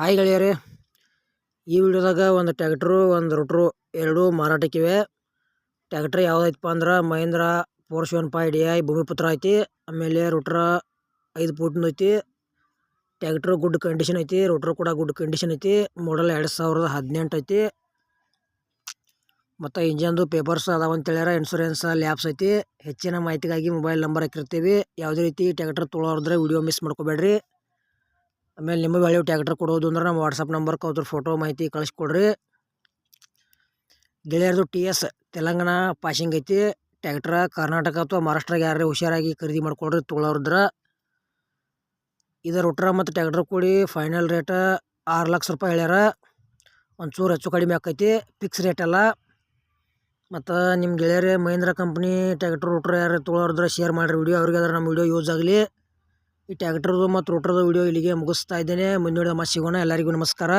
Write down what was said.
Hi ಗೆಳೆಯರೇ, ಈ ವಿಡಿಯೋದಾಗ ಒಂದು ಟ್ಯಾಕ್ಟ್ರು, ಒಂದು ರೋಟ್ರು, ಎರಡೂ ಮಾರಾಟಕ್ಕಿವೆ. ಟ್ಯಾಕ್ಟ್ರ್ ಯಾವುದೈತಪ್ಪ ಅಂದ್ರೆ Mahindra four seven five D I Bhumiputra ಐತಿ, ಆಮೇಲೆ ರೋಟ್ರ ಐದು ಫೂಟ್ನ ಐತಿ. ಟ್ಯಾಕ್ಟ್ರು ಗುಡ್ ಕಂಡೀಷನ್ ಐತಿ, ರೋಟ್ರು ಕೂಡ ಗುಡ್ ಕಂಡೀಷನ್ ಐತಿ. ಮಾಡಲ್ ಎರಡು ಸಾವಿರದ ಹದಿನೆಂಟು ಐತಿ. ಮತ್ತು ಇಂಜನ್ದು ಪೇಪರ್ಸ್ ಅದಾವ ಹೇಳ್ಯಾರ ಇನ್ಶೂರೆನ್ಸ್ ಲ್ಯಾಬ್ಸ್ ಐತಿ. ಹೆಚ್ಚಿನ ಮಾಹಿತಿಗಾಗಿ ಮೊಬೈಲ್ ನಂಬರ್ ಹಾಕಿರ್ತೀವಿ. ಯಾವುದೇ ರೀತಿ ಟ್ಯಾಕ್ಟ್ರ್ ತೊಳೋರಿದ್ರೆ ವಿಡಿಯೋ ಮಿಸ್ ಮಾಡ್ಕೋಬೇಡ್ರಿ. ಆಮೇಲೆ ನಿಮಗೆ ಹಳೆ ಟ್ಯಾಕ್ಟರ್ ಕೊಡೋದು ಅಂದ್ರೆ ನಮ್ಮ ವಾಟ್ಸಪ್ ನಂಬರ್ ಕೌದ್ರ ಫೋಟೋ ಮಾಹಿತಿ ಕಳಿಸ್ಕೊಡ್ರಿ. ಗೆಳೆಯರ್ದು ಟಿ ಎಸ್ ತೆಲಂಗಾಣ ಪಾಸಿಂಗ್ ಐತಿ. ಟ್ಯಾಕ್ಟ್ರ ಕರ್ನಾಟಕ ಅಥವಾ ಮಹಾರಾಷ್ಟ್ರಾಗ ಯಾರೇ ಹುಷಾರಾಗಿ ಖರೀದಿ ಮಾಡ್ಕೊಡ್ರಿ ತೊಗೊಳೋರ್ದ್ರ. ಇದರ ಉಟ್ರ ಮತ್ತು ಟ್ಯಾಕ್ಟ್ರ್ ಕೂಡಿ ಫೈನಲ್ ರೇಟ್ ಆರು ಲಕ್ಷ ರೂಪಾಯಿ ಹೇಳ್ಯಾರ. ಒಂಚೂರು ಹೆಚ್ಚು ಕಡಿಮೆ ಆಕೈತಿ ಫಿಕ್ಸ್ ರೇಟ್ ಅಲ್ಲ. ಮತ್ತು ನಿಮ್ಮ ಗೆಳೆಯರೇ ಮಹೇಂದ್ರ ಕಂಪ್ನಿ ಟ್ಯಾಕ್ಟ್ರ್ ಉಟ್ರ ಯಾರು ತೊಗೊಳೋರ್ದ್ರ ಶೇರ್ ಮಾಡಿರಿ ವಿಡಿಯೋ ಅವ್ರಿಗೆ ಅದ್ರ ನಮ್ಮ ವಿಡಿಯೋ ಯೂಸ್ ಆಗಲಿ. ಈ ಟ್ಯಾಕ್ಟ್ರದು ಮತ್ತು ರೋಟ್ರದು ವಿಡಿಯೋ ಇಲ್ಲಿಗೆ ಮುಗಿಸ್ತಾ ಇದ್ದೇನೆ. ಮುಂದಿನ ಮತ್ತೆ ಸಿಗೋಣ. ಎಲ್ಲರಿಗೂ ನಮಸ್ಕಾರ.